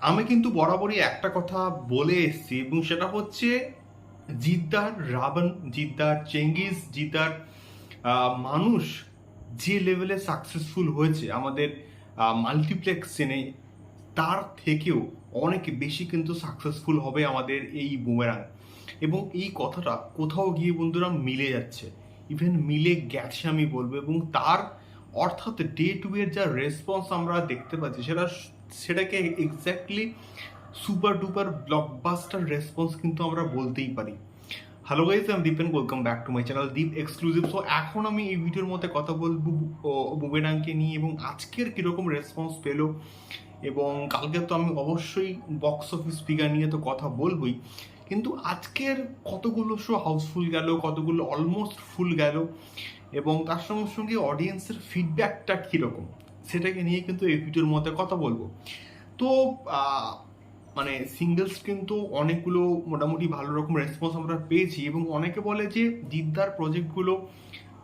আমি কিন্তু বরাবরই একটা কথা বলে এসেছি এবং সেটা হচ্ছে জিদ্দার রাবণ, জিদ্দার চেঙ্গিস, জিদ্দার মানুষ যে লেভেলে সাকসেসফুল হয়েছে আমাদের মাল্টিপ্লেক্স চেনে তার থেকেও অনেক বেশি কিন্তু সাকসেসফুল হবে আমাদের এই বুমেরাং এবং এই কথাটা কোথাও গিয়ে বন্ধুরা মিলে যাচ্ছে। ইভেন মিলে গেছে আমি বলব এবং তার অর্থাৎ ডে টু এর যা রেসপন্স আমরা দেখতে পাচ্ছি সেটা সেটাকে exactly super duper blockbuster response কিন্তু আমরা বলতেই পারি। হ্যালো গাইজ আমি Dipen welcome back to my channel Deep exclusive so এখন আমি এই ভিডিওর মধ্যে কথা বলব বুবেরাংকে নিয়ে এবং আজকের কীরকম রেসপন্স পেল এবং কালকে তো আমি অবশ্যই বক্স অফিস ফিগার নিয়ে তো কথা বলবোই। কিন্তু আজকের কতগুলো শো হাউসফুল গেল, কতগুলো অলমোস্ট ফুল গেল এবং তার সঙ্গে সঙ্গে অডিয়েন্সের ফিডব্যাকটা কীরকম? সেটাকে নিয়ে কিন্তু এই ভিডিওর মধ্যে কথা বলব। তো মানে সিঙ্গেলস কিন্তু অনেকগুলো মোটামুটি ভালো রকম রেসপন্স আমরা পেয়েছি এবং অনেকে বলে যে জিদ্দার প্রজেক্টগুলো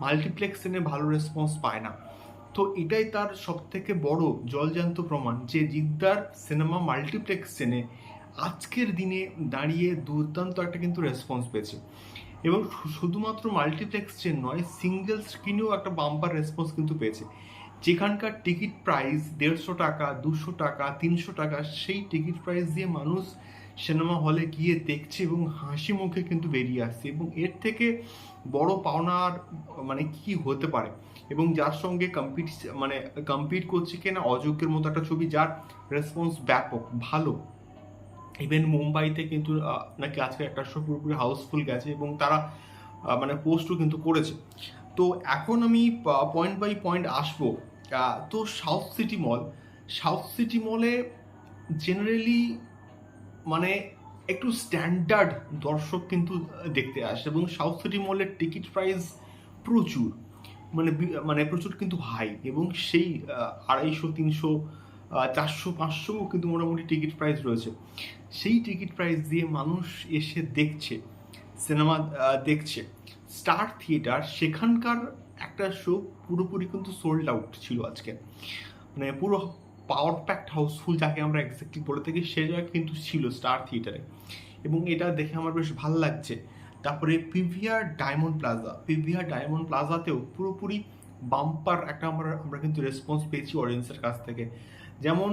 মাল্টিপ্লেক্সেনে ভালো রেসপন্স পায় না। তো এটাই তার সব থেকে বড় জলজান্ত প্রমাণ যে জিদ্দার সিনেমা মাল্টিপ্লেক্স চেনে আজকের দিনে দাঁড়িয়ে দুর্দান্ত একটা কিন্তু রেসপন্স পেয়েছে। এবং শুধুমাত্র মাল্টিপ্লেক্স নয় সিঙ্গেল স্ক্রিনেও একটা বাম্পার রেসপন্স কিন্তু পেয়েছে। যেখানকার টিকিট প্রাইস দেড়শো টাকা, দুশো টাকা, তিনশো টাকা, সেই টিকিট প্রাইস দিয়ে মানুষ সিনেমা হলে গিয়ে দেখছে এবং হাসি মুখে কিন্তু বেরিয়ে আসছে এবং এর থেকে বড় পাওনার মানে কি হতে পারে? এবং যার সঙ্গে কম্পিট মানে কম্পিট করছে কিনা অযোগ্যের মতো একটা ছবি, যার রেসপন্স ব্যাপক, ভালো। ইভেন মুম্বাইতে কিন্তু নাকি আজকে একটা শো পুরোপুরি হাউসফুল গেছে এবং তারা মানে পোস্টও কিন্তু করেছে। তো এখন আমি পয়েন্ট বাই পয়েন্ট আসব। তো South City Mall South City মলে জেনারেলি মানে একটু স্ট্যান্ডার্ড দর্শক কিন্তু দেখতে আসে এবং সাউথ সিটি মলের টিকিট প্রাইস প্রচুর। মানে মানে প্রচুর কিন্তু হাই এবং সেই আড়াইশো, তিনশো চারশো, পাঁচশো কিন্তু মোটামুটি টিকিট প্রাইস রয়েছে। সেই টিকিট প্রাইস দিয়ে মানুষ এসে দেখছে সিনেমা দেখছে। স্টার থিয়েটার সেখানকার একটা শো পুরোপুরি কিন্তু সোল্ড আউট ছিল আজকে। মানে পুরো পাওয়ার প্যাকড হাউসফুল যাকে আমরা এক্স্যাক্টলি বলে থাকি সে জায়গা কিন্তু ছিল স্টার থিয়েটারে এবং এটা দেখে আমার বেশ ভালো লাগছে। তারপরে PVR Diamond Plaza PVR Diamond প্লাজাতেও পুরোপুরি বাম্পার একটা আমরা আমরা কিন্তু রেসপন্স পেয়েছি অডিয়েন্সের কাছ থেকে। যেমন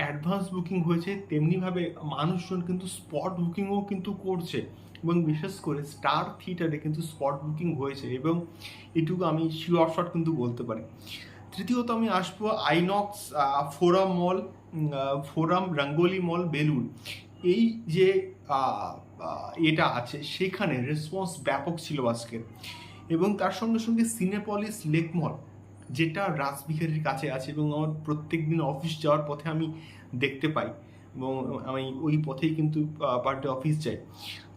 অ্যাডভান্স বুকিং হয়েছে তেমনিভাবে মানুষজন কিন্তু স্পট বুকিংও কিন্তু করছে। এবং বিশেষ করে স্টার থিয়েটারে কিন্তু স্পট বুকিং হয়েছে এবং এটুকু আমি শিওর শট কিন্তু বলতে পারি। তৃতীয়ত আমি আসব INOX Forum Mall Forum Rangoli mall Belur এই যে এটা আছে, সেখানে রেসপন্স ব্যাপক ছিল আজকের। এবং তার সঙ্গে সঙ্গে সিনেপলিস লেক মল যেটা রাসবিহারীর কাছে আছে এবং আমার প্রত্যেক দিন অফিস যাওয়ার পথে আমি দেখতে পাই এবং আমি ওই পথেই কিন্তু পার ডে অফিস যাই।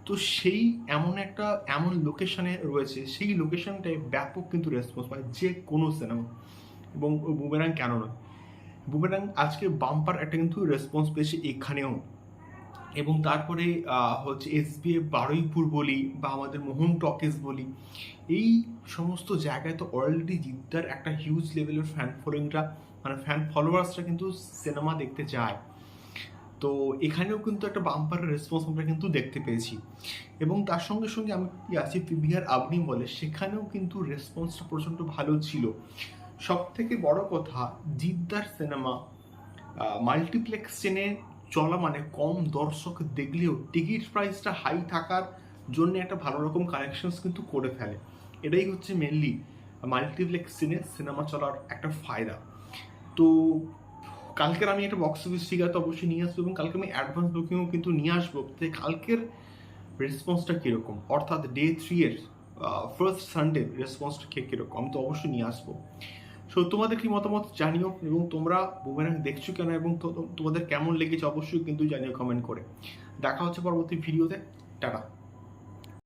তো সেই এমন একটা, এমন লোকেশনে রয়েছে, সেই লোকেশনটায় ব্যাপক কিন্তু রেসপন্স পায় যে কোনো সিনেমা এবং বুমেরাং কেন নয়? বুমেরাং আজকে বাম্পার একটা কিন্তু রেসপন্স পেয়েছে এখানেও। এবং তারপরে হচ্ছে এস বি এ বারুইপুর বলি বা আমাদের মোহন টকিজ বলি, এই সমস্ত জায়গায় তো অলরেডি জিদ্দার একটা হিউজ লেভেলের ফ্যান ফলোয়িংটা মানে ফ্যান ফলোয়ার্সরা কিন্তু সিনেমা দেখতে যায়। তো এখানেও কিন্তু একটা বাম্পার রেসপন্স আমরা কিন্তু দেখতে পেয়েছি। এবং তার সঙ্গে সঙ্গে আমি আছি পিভিআর আপনি বলে, সেখানেও কিন্তু রেসপন্সটা প্রচণ্ড ভালো ছিল। সব থেকে বড় কথা, জিদ্দার সিনেমা মাল্টিপ্লেক্স চেনে চলা মানে কম দর্শক দেখলেও টিকিট প্রাইসটা হাই থাকার জন্য একটা ভালো রকম কালেকশনস কিন্তু করে ফেলে। এটাই হচ্ছে মেনলি মাল্টিপ্লেক্স সিনে সিনেমা চলার একটা ফায়দা। তো কালকের আমি একটা বক্স অফিস ফিগার তো অবশ্যই নিয়ে আসব এবং কালকে আমি অ্যাডভান্স বুকিংও কিন্তু নিয়ে আসব। যে কালকের রেসপন্সটা কীরকম? অর্থাৎ ডে থ্রি এর ফার্স্ট সানডে রেসপন্সটা কীরকম? আমি তো অবশ্যই নিয়ে আসব। সো তোমাদের কি মতামত জানিও এবং তোমরা বুমেরাং দেখছ কেন এবং তোমাদের কেমন লেগেছে? অবশ্যই কিন্তু জানিও কমেন্ট করে। দেখা হচ্ছে পরবর্তী ভিডিওতে টাটা।